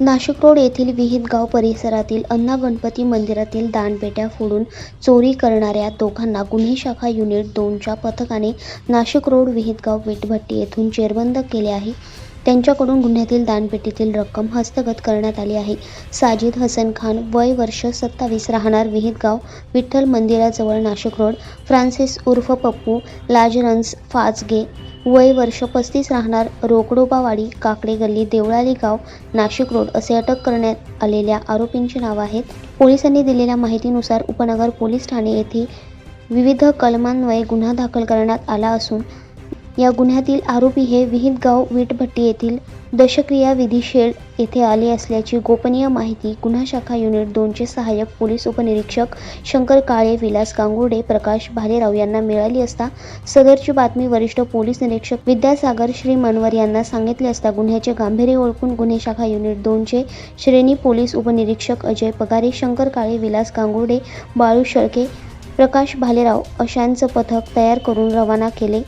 Nashik road येथील विहितगाव परिसरातील अण्णा गणपती मंदिरातील दानपेट्या फोडून चोरी करणाऱ्या दोघांना गुन्हे शाखा युनिट दोनच्या पथकाने नाशिक रोड विहितगाव वीटभट्टी येथून जेरबंद केले आहे. त्यांच्याकडून गुन्ह्यातील दानपेटीतील रक्कम हस्तगत करण्यात आली आहे. साजिद हसन खान वय वर्ष सत्तावीस राहणार विहितगाव विठ्ठल मंदिराजवळ नाशिक रोड. फ्रान्सिस उर्फ पप्पू लाजरन्स फाजगे वय वर्ष पस्तीस राहणार रोकडोबावाडी काकडे गल्ली देवळाली गाव नाशिक रोड असे अटक करण्यात आलेल्या आरोपींची नावं आहेत. पोलिसांनी दिलेल्या माहितीनुसार उपनगर पोलीस ठाणे येथे विविध कलमान्वये गुन्हा दाखल करण्यात आला असून या गुन्ह्यातील आरोपी हे विहितगाव वीटभट्टी येथील दशक्रिया विधी शेड येथे आले असल्याची गोपनीय माहिती गुन्हा शाखा युनिट दोनचे सहाय्यक पोलीस उपनिरीक्षक शंकर काळे विलास गांगुर्डे प्रकाश भालेराव यांना मिळाली असता सदरची बातमी वरिष्ठ पोलीस निरीक्षक विद्यासागर श्री मनवर यांना सांगितले असता गुन्ह्याचे गांभीर्य ओळखून गुन्हे शाखा युनिट दोनचे श्रेणी पोलीस उपनिरीक्षक अजय पगारे शंकर काळे विलास गांगुर्डे बाळू शळके प्रकाश भालेराव अशांचं पथक तयार करून रवाना केले.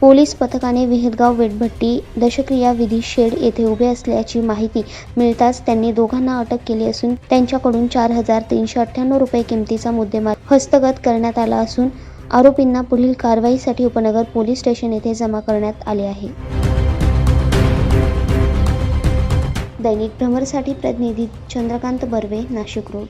पोलीस पथकाने विहितगाव वेटभट्टी दशक्रिया विधी शेड येथे उभे असल्याची माहिती मिळताच त्यांनी दोघांना अटक केली असून त्यांच्याकडून चार हजार तीनशे अठ्ठ्याण्णव रुपये किमतीचा मुद्देमाल हस्तगत करण्यात आला असून आरोपींना पुढील कारवाईसाठी उपनगर पोलीस स्टेशन येथे जमा करण्यात आले आहे. दैनिक भ्रमरसाठी प्रतिनिधी चंद्रकांत बर्वे नाशिक रोड.